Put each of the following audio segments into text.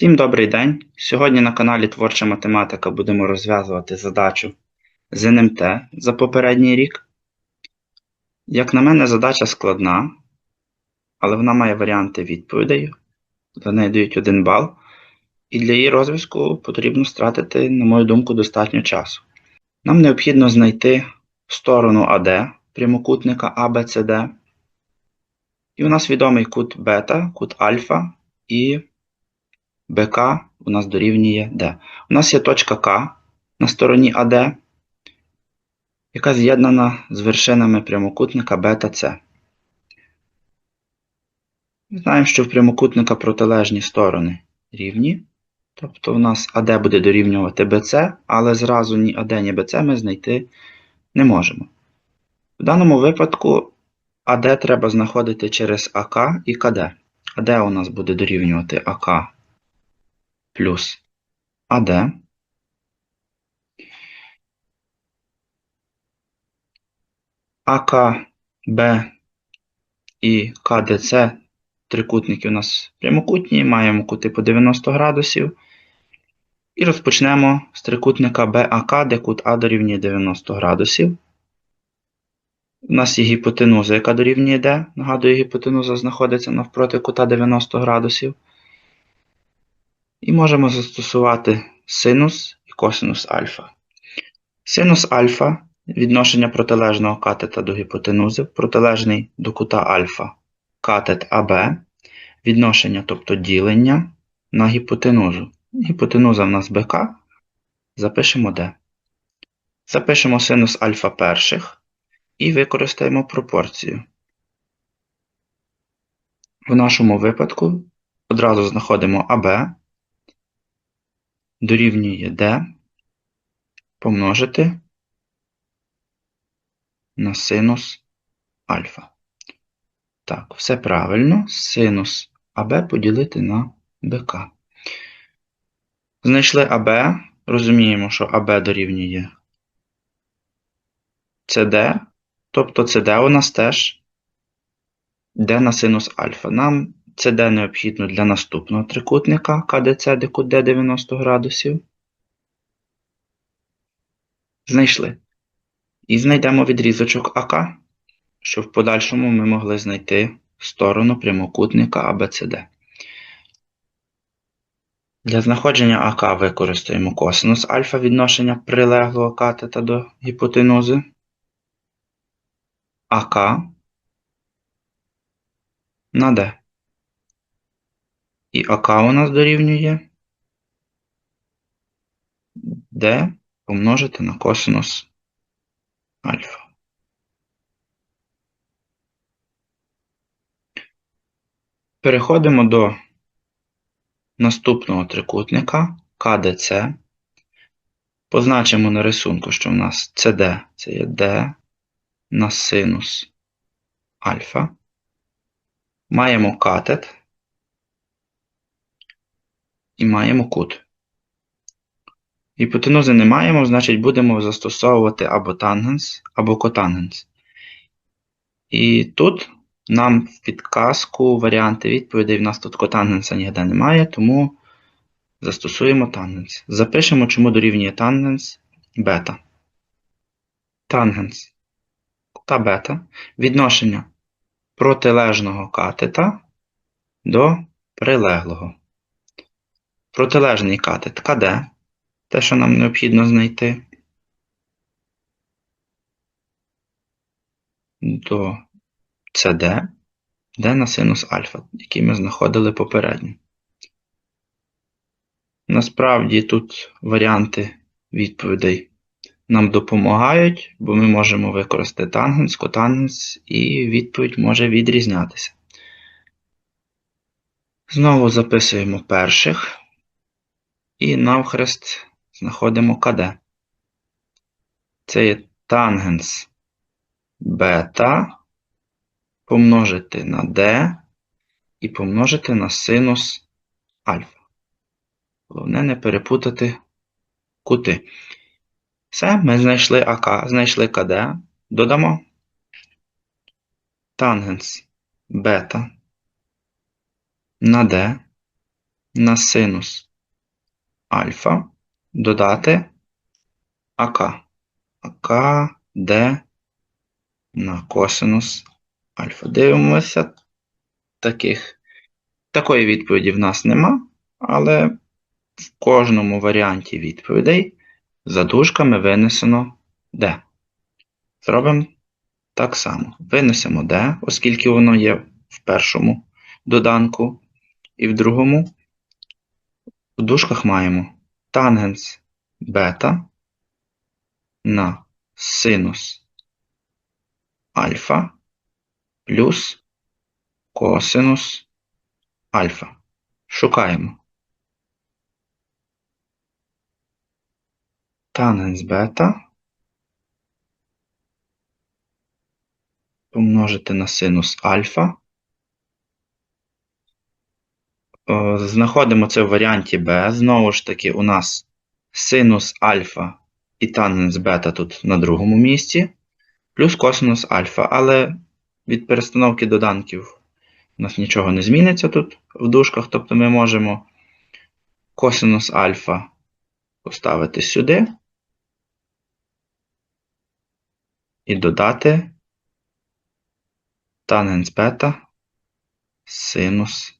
Всім добрий день! Сьогодні на каналі Творча Математика будемо розв'язувати задачу з НМТ за попередній рік. Як на мене, задача складна, але вона має варіанти відповідей. За неї дають 1 бал. І для її розв'язку потрібно стратити, на мою думку, достатньо часу. Нам необхідно знайти сторону АД прямокутника ABCD. І у нас відомий кут бета, кут альфа і БК у нас дорівнює D. У нас є точка К на стороні АД, яка з'єднана з вершинами прямокутника бета С. Ми знаємо, що в прямокутника протилежні сторони рівні. Тобто у нас АД буде дорівнювати БЦ, але зразу ні АД, ні БЦ ми знайти не можемо. В даному випадку АД треба знаходити через АК і КД. АД у нас буде дорівнювати АК плюс АД. АК, Б і КДЦ трикутники у нас прямокутні, маємо кути по 90 градусів. І розпочнемо з трикутника БАК, де кут А дорівнює 90 градусів. У нас є гіпотенуза, яка дорівнює D. Нагадую, гіпотенуза знаходиться навпроти кута 90 градусів. І можемо застосувати синус і косинус альфа. Синус альфа відношення протилежного катета до гіпотенузи, протилежний до кута альфа катет АБ, відношення, тобто ділення на гіпотенузу. Гіпотенуза в нас БК. Запишемо D. Запишемо синус альфа перших і використаємо пропорцію. В нашому випадку одразу знаходимо АБ дорівнює D помножити на синус альфа. Так, все правильно. Синус АБ поділити на БК. Знайшли АБ. Розуміємо, що АБ дорівнює CD, тобто CD у нас теж D на синус альфа. Нам CD необхідно для наступного трикутника КДЦ, де кут D 90 градусів. Знайшли. І знайдемо відрізочок АК, щоб в подальшому ми могли знайти сторону прямокутника ABCD. Для знаходження АК використаємо косинус альфа відношення прилеглого катета до гіпотенузи. АК на D. І АК у нас дорівнює D помножити на косинус альфа. Переходимо до наступного трикутника КДЦ. Позначимо на рисунку, що в нас CD це є D на синус альфа. Маємо катет і маємо кут. Гіпотенузи не маємо, значить будемо застосовувати або тангенс, або котангенс. І тут нам в підказку варіанти відповідей. В нас тут котангенса ніде немає, тому застосуємо тангенс. Запишемо, чому дорівнює тангенс бета. Тангенс та бета відношення протилежного катета до прилеглого. Протилежний катет КД, те, що нам необхідно знайти, до CD, де на синус альфа, який ми знаходили попередньо. Насправді тут варіанти відповідей нам допомагають, бо ми можемо використати тангенс, котангенс, і відповідь може відрізнятися. Знову записуємо перших і навхрест знаходимо КД. Це є тангенс бета помножити на d і помножити на синус альфа. Головне не перепутати кути. Все, ми знайшли АК, знайшли КД. Додамо тангенс бета на d на синус альфа додати АК. АК Д на косинус альфа. Дивимося. Таких, такої відповіді в нас нема, але в кожному варіанті відповідей за дужками винесено D. Зробимо так само. Винесемо D, оскільки воно є в першому доданку, і в другому в дужках маємо тангенс бета на синус альфа плюс косинус альфа. Шукаємо. Тангенс бета помножити на синус альфа. Знаходимо це в варіанті b. Знову ж таки, у нас синус альфа і тангенс бета тут на другому місці, плюс косинус альфа. Але від перестановки доданків у нас нічого не зміниться тут в дужках, тобто ми можемо косинус альфа поставити сюди і додати тангенс бета синус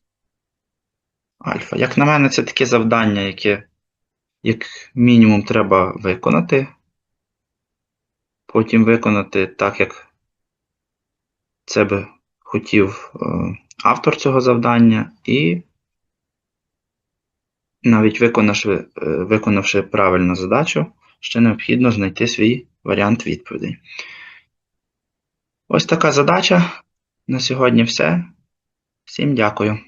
альфа. Як на мене, це таке завдання, яке, як мінімум, треба виконати. Потім виконати так, як це би хотів е, автор цього завдання, і навіть виконавши, е, виконавши правильну задачу, ще необхідно знайти свій варіант відповідей. Ось така задача. На сьогодні все. Всім дякую.